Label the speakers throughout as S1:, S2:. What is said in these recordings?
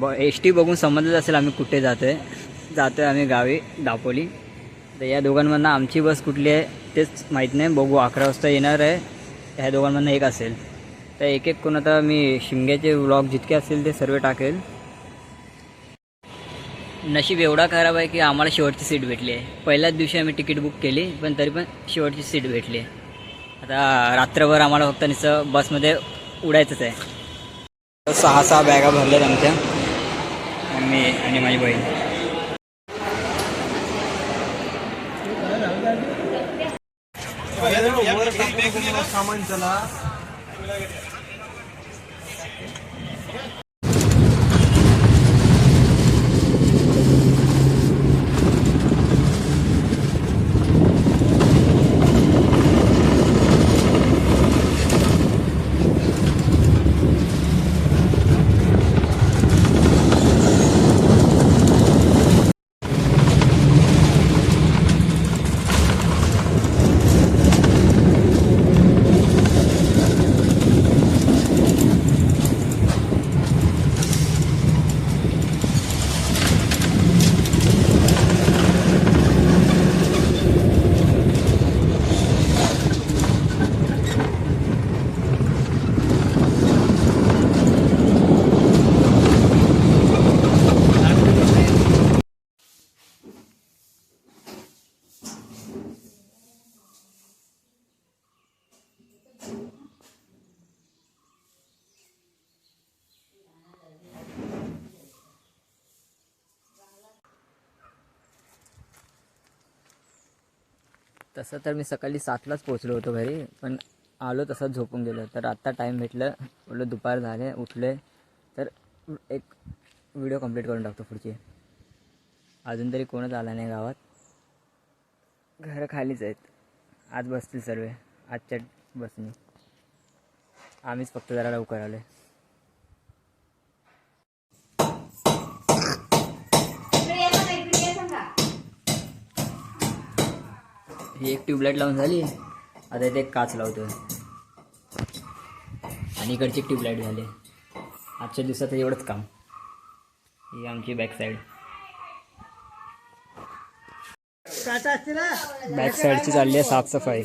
S1: ब S T बघून समजत असेल आम्ही कुठे जातो आहे जातो आहे आम्ही गावी दापोली. तर या दोघांमधनं आमची बस कुठली आहे तेच माहीत नाही. बघू अकरा वाजता येणार आहे. ह्या दोघांमधनं एक असेल. तर एक एक कोण आता मी शिमग्याचे व्लॉग जितके असतील ते सर्व टाकेल. नशीब एवढा खराब आहे की आम्हाला शेवटची सीट भेटली आहे. पहिल्याच दिवशी आम्ही तिकीट बुक केली पण तरी पण शेवटची सीट भेटली आहे. आता रात्रभर आम्हाला फक्त नुसतं बसमध्ये उडायचंच आहे. सहा सहा बॅगा भरल्यात आमच्या. मम्मी आणि माझी बहीण
S2: सामान चला
S1: तसं तर मी सकाळी सातलाच पोचलो होतो घरी पण आलो तसंच झोपून गेलो. तर आत्ता टाईम भेटलं बोललो दुपार झाले उठले तर एक व्हिडिओ कंप्लीट करून टाकतो पुढची. अजून तरी कोणच आला नाही गावात. घरं खालीच आहेत. आज बसतील सर्व. आजच्या बसनी. आम्हीच फक्त जरा लवकर आलो आहे ही एक ट्यूबलाईट लावून झाली. आता इथे एक काच लावतो. आणि इकडची एक ट्यूबलाईट झाली. आजच्या दिवसात एवढंच काम. ही आमची बॅक साईड बॅक साईडची चालली आहे साफसफाई.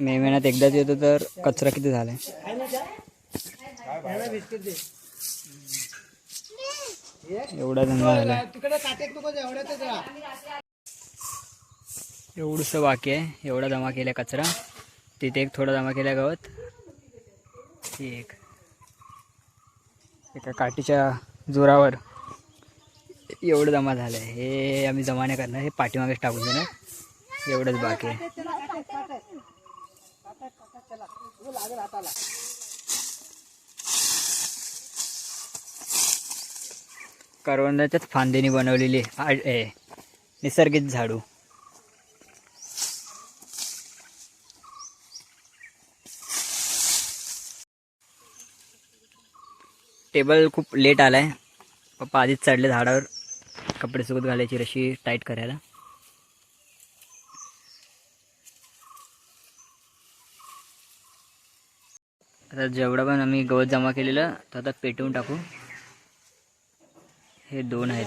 S1: मे महिन्यात एकदाच येतो तर कचरा किती झालाय? एवढा धंदा झाला एवढंसं बाकी आहे. एवढा जमा केला कचरा. तिथे एक थोडा जमा केला गवत. एक. एका काठीच्या जोरावर एवढं जमा झालं आहे हे आम्ही जमा नाही करणार. हे पाठीमागेच टाकून देणार. एवढंच बाकी आहे. करवंदाच्याच फांदीने बनवलेली आहे. ए, निसर्गित झाडू. टेबल खूप लेट आलाय. पप्पा आधीच चढले झाडावर कपडे सुकत घालायची रशी टाईट करायला. आता जेवढं पण आम्ही गवत जमा केलेलं तर आता पेटवून टाकू. हे दोन आहेत.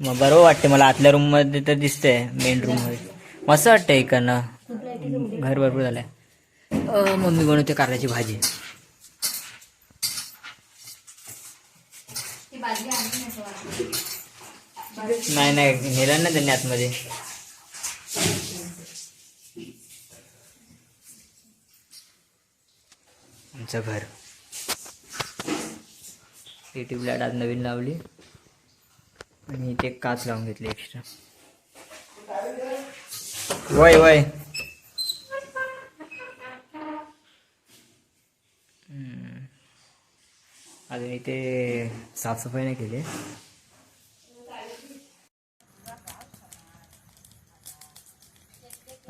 S1: मग बरोबर वाटते मला आतल्या रूममध्ये तर दिसतंय मेन रूममध्ये. मस्त वाटतंय इकडनं. घर भरपूर झालंय. मम्मी बनवते कारल्याची भाजी. नाही नाही नेलं ना त्यांनी आतमध्ये. आमचं घर. टी ट्यूबलाईट आज नवीन लावली. आणि इथे काच लावून घेतली एक्स्ट्रा वय वय. अजून इथे साफसफाई नाही केली.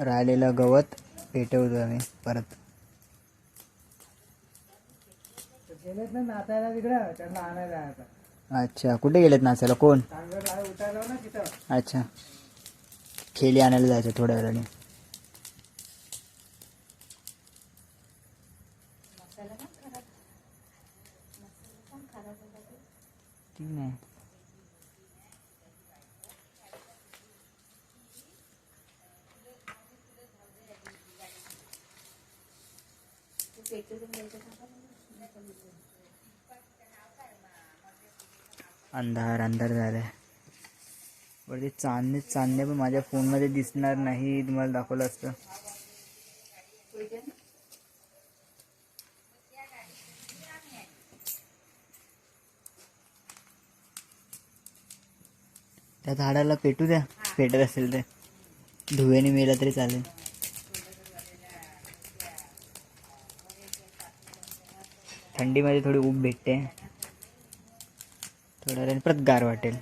S1: राहिलेलं गवत पेटवतो आम्ही परत.
S2: गेलेत ना नाचायला तिकडं त्यांना आणायला आता.
S1: अच्छा कुठे गेलेत नाचायला? कोण? अच्छा. खेली आणायला जायचं थोड्या वेळाने. ठीक नाही अंधार अंधार झालाय. वरती चांदणे चांदणे पण माझ्या फोनमध्ये दिसणार नाही तुम्हाला दाखवलं असतं. त्या झाडाला पेटू द्या. पेटत असेल ते. धुवेने मेला तरी चालेल. थंडीमध्ये थोडी ऊब भेटते. थोड्या वेळाने परत गार वाटेल.